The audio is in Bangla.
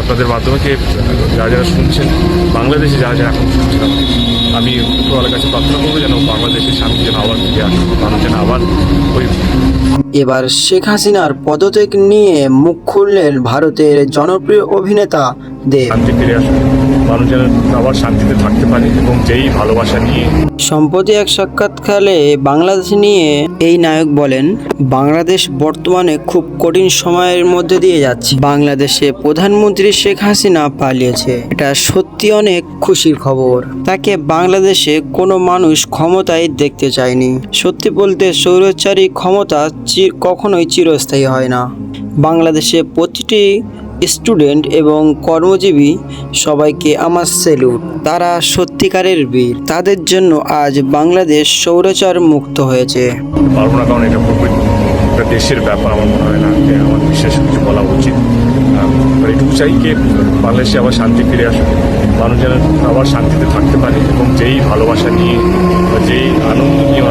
আপনাদের মাধ্যমে কে যারা যারা শুনছেন, বাংলাদেশে যারা যারা এখন শুনছেন, আমি উপরওয়ালার কাছে প্রার্থনা করব যেন বাংলাদেশের শান্তি যেন আবার ফিরে আসে মানুষ যেন আবার ওই এবার শেখ হাসিনার পদত্যাগ নিয়ে মুখ খুললেন ভারতের জনপ্রিয় অভিনেতা দেব। শান্তি ফিরে আসে মানুষ যেন আবার শান্তিতে থাকতে পারে এবং যেই ভালোবাসা নিয়ে সম্প্রতি এক সাক্ষাৎকারে বাংলাদেশ নিয়ে এই নায়ক বলেন বাংলাদেশ বর্তমানে খুব কঠিন সময়ের মধ্যে দিয়ে যাচ্ছে। বাংলাদেশে প্রধানমন্ত্রী শেখ হাসিনা পালিয়েছে। এটা সত্যি অনেক খুশির খবর। তাকে বাংলাদেশে কোনো মানুষ ক্ষমতায় দেখতে চায়নি। সত্যি বলতে সৌরচারী ক্ষমতা কখনোই চিরস্থায়ী হয় না। বাংলাদেশে প্রতিটি স্টুডেন্ট এবং কর্মজীবী সবাইকে আমার সেলুট তারা সত্যিকারের বীর। তাদের জন্য আজ বাংলাদেশ সৌরচার মুক্ত হয়েছে। দেশের ব্যাপার আমার মনে হয় না। আমার বিশেষ কিছু বলা উচিত। চাই যে বাংলাদেশে আবার শান্তি ফিরে আসুক। মানুষ যেন আবার শান্তিতে থাকতে পারে এবং যেই ভালোবাসা নিয়ে যেই আনন্দ নিয়ে